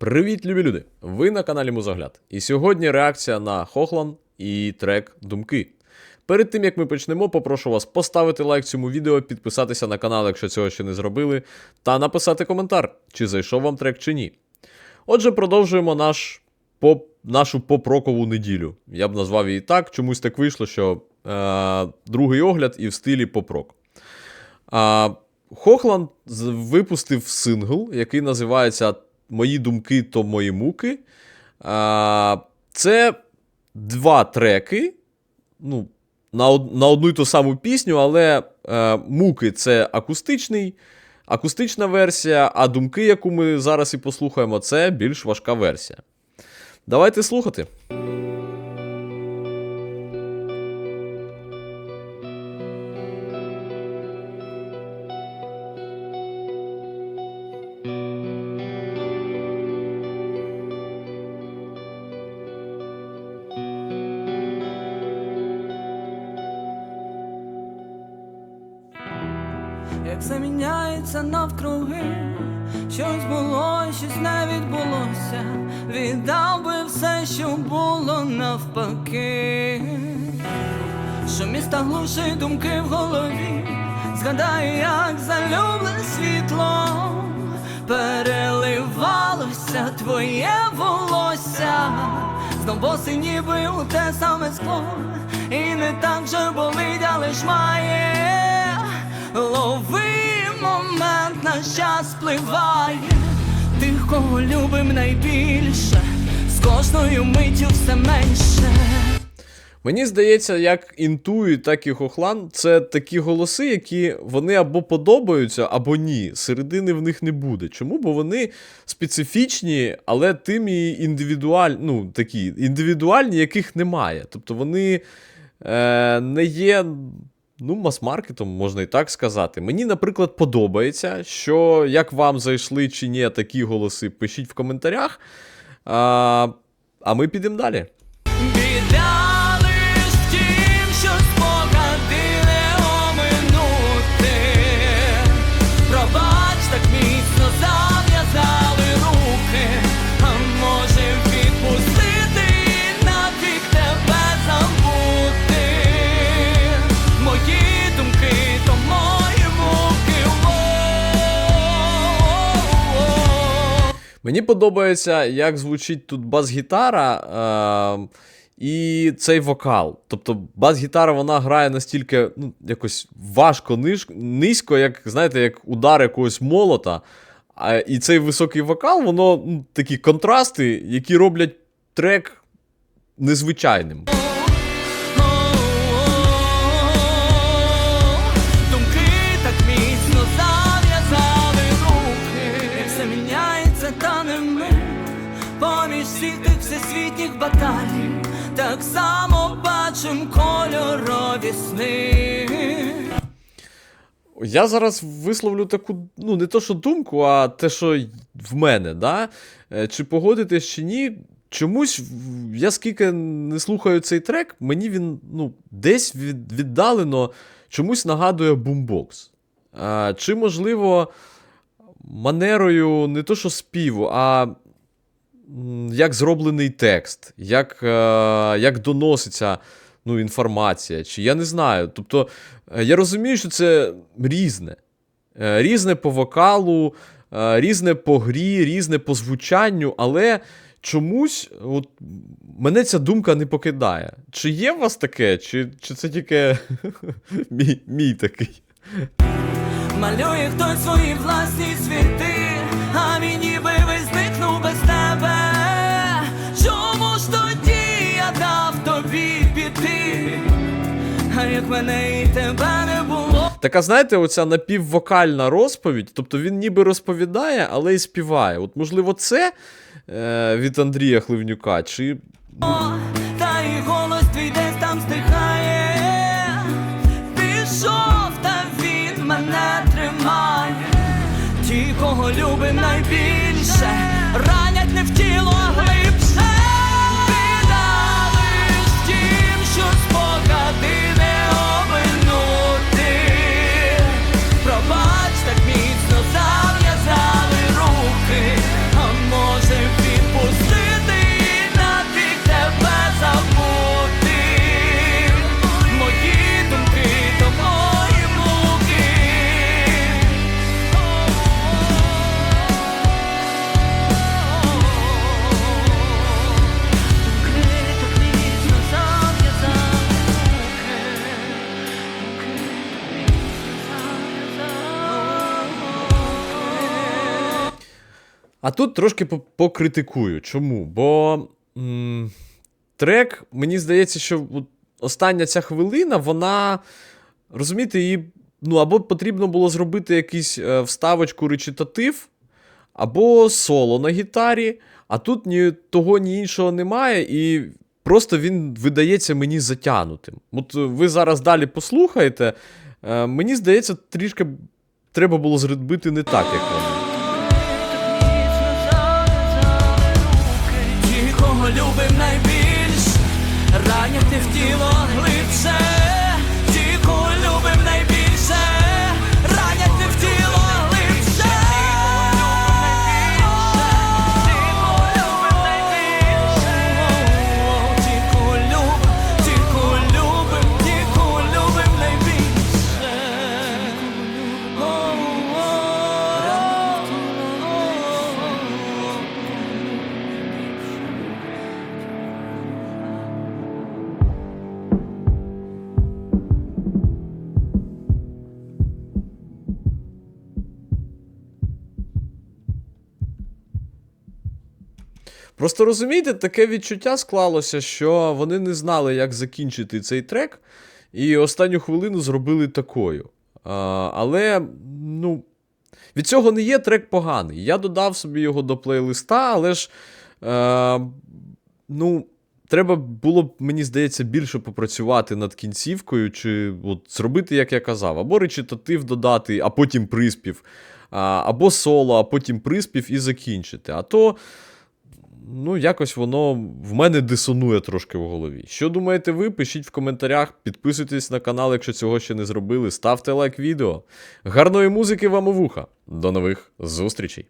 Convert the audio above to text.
Привіт, любі люди! Ви на каналі Музогляд. І сьогодні реакція на Хохлан і трек Думки. Перед тим як ми почнемо, попрошу вас поставити лайк цьому відео, підписатися на канал, якщо цього ще не зробили, та написати коментар, чи зайшов вам трек чи ні. Отже, продовжуємо наш поп, нашу поп-рокову неділю. Я б назвав її так, чомусь так вийшло, що е, другий огляд і в стилі поп-рок. А, Хохланд випустив сингл, який називається Мої думки то мої муки. А, це два треки. Ну, на, од- на одну й ту саму пісню, але е, муки це акустичний, акустична версія, а думки, яку ми зараз і послухаємо, це більш важка версія. Давайте слухати. Як все міняється навкруги, щось було, щось не відбулося. Віддав би все, що було навпаки. Що міста глушить думки в голові, згадаю, як залюблене світло переливалося твоє волосся, знов боси ніби у те саме скло, і не так вже болить, але ж має. Наш час спливає, тих, кого любим найбільше, з кожною миттю все менше. Мені здається, як інтуїт, так і Хохлан це такі голоси, які вони або подобаються, або ні. Середини в них не буде. Чому? Бо вони специфічні, але тим і індивідуальні, ну, такі індивідуальні, яких немає. Тобто вони е, не є. Ну, мас-маркетом, можна і так сказати. Мені, наприклад, подобається, що як вам зайшли чи ні такі голоси, пишіть в коментарях. А, а ми підемо далі. Мені подобається, як звучить тут бас-гітара е- і цей вокал. Тобто бас-гітара вона грає настільки ну, якось важко низько, як знаєте, як удар якогось молота. А, і цей високий вокал, воно ну, такі контрасти, які роблять трек незвичайним. Всіх тих всесвітніх баталій, так само бачим кольорові сни. Я зараз висловлю таку, ну, не то, що думку, а те, що в мене, да? Е, Чи погодитесь, чи ні. Чомусь я скільки не слухаю цей трек, мені він ну, десь від, віддалено чомусь нагадує бумбокс. А, чи, можливо, манерою не то, що співу, а як зроблений текст, як, е, як доноситься ну, інформація, чи я не знаю. Тобто, е, я розумію, що це різне. Е, Різне по вокалу, різне по грі, різне по звучанню, але чомусь от, мене ця думка не покидає. Чи є у вас таке, чи, чи це тільки мій, мій такий? Малює хтось свої власні світи, як мене і тебе не було. Така, знаєте, оця напіввокальна розповідь, тобто він ніби розповідає, але і співає. От, можливо, це е, від Андрія Хливнюка, чи Та і голос твій десь там стихає. Пішов, та він мене тримає. Ті, кого любим найбільше, ранять не в тіло, А тут трошки покритикую. Чому? Бо м- трек, мені здається, що остання ця хвилина, вона. Розумієте, її. Ну, або потрібно було зробити якийсь е, вставочку речитатив, або соло на гітарі, а тут ні того, ні іншого немає, і просто він видається мені затянутим. От е, ви зараз далі послухаєте. Е, мені здається, трішки треба було зробити не так, як воно. В тіло глибше, Просто розумієте, таке відчуття склалося, що вони не знали, як закінчити цей трек, і останню хвилину зробили такою. А, але, ну, від цього не є трек поганий. Я додав собі його до плейлиста, але ж. Е, ну, треба було б, мені здається, більше попрацювати над кінцівкою, чи от, зробити, як я казав, або речитатив додати, а потім приспів, або соло, а потім приспів і закінчити. А то. Ну, якось воно в мене дисонує трошки в голові. Що думаєте ви? Пишіть в коментарях, підписуйтесь на канал, якщо цього ще не зробили. Ставте лайк відео. Гарної музики вам у вуха. До нових зустрічей!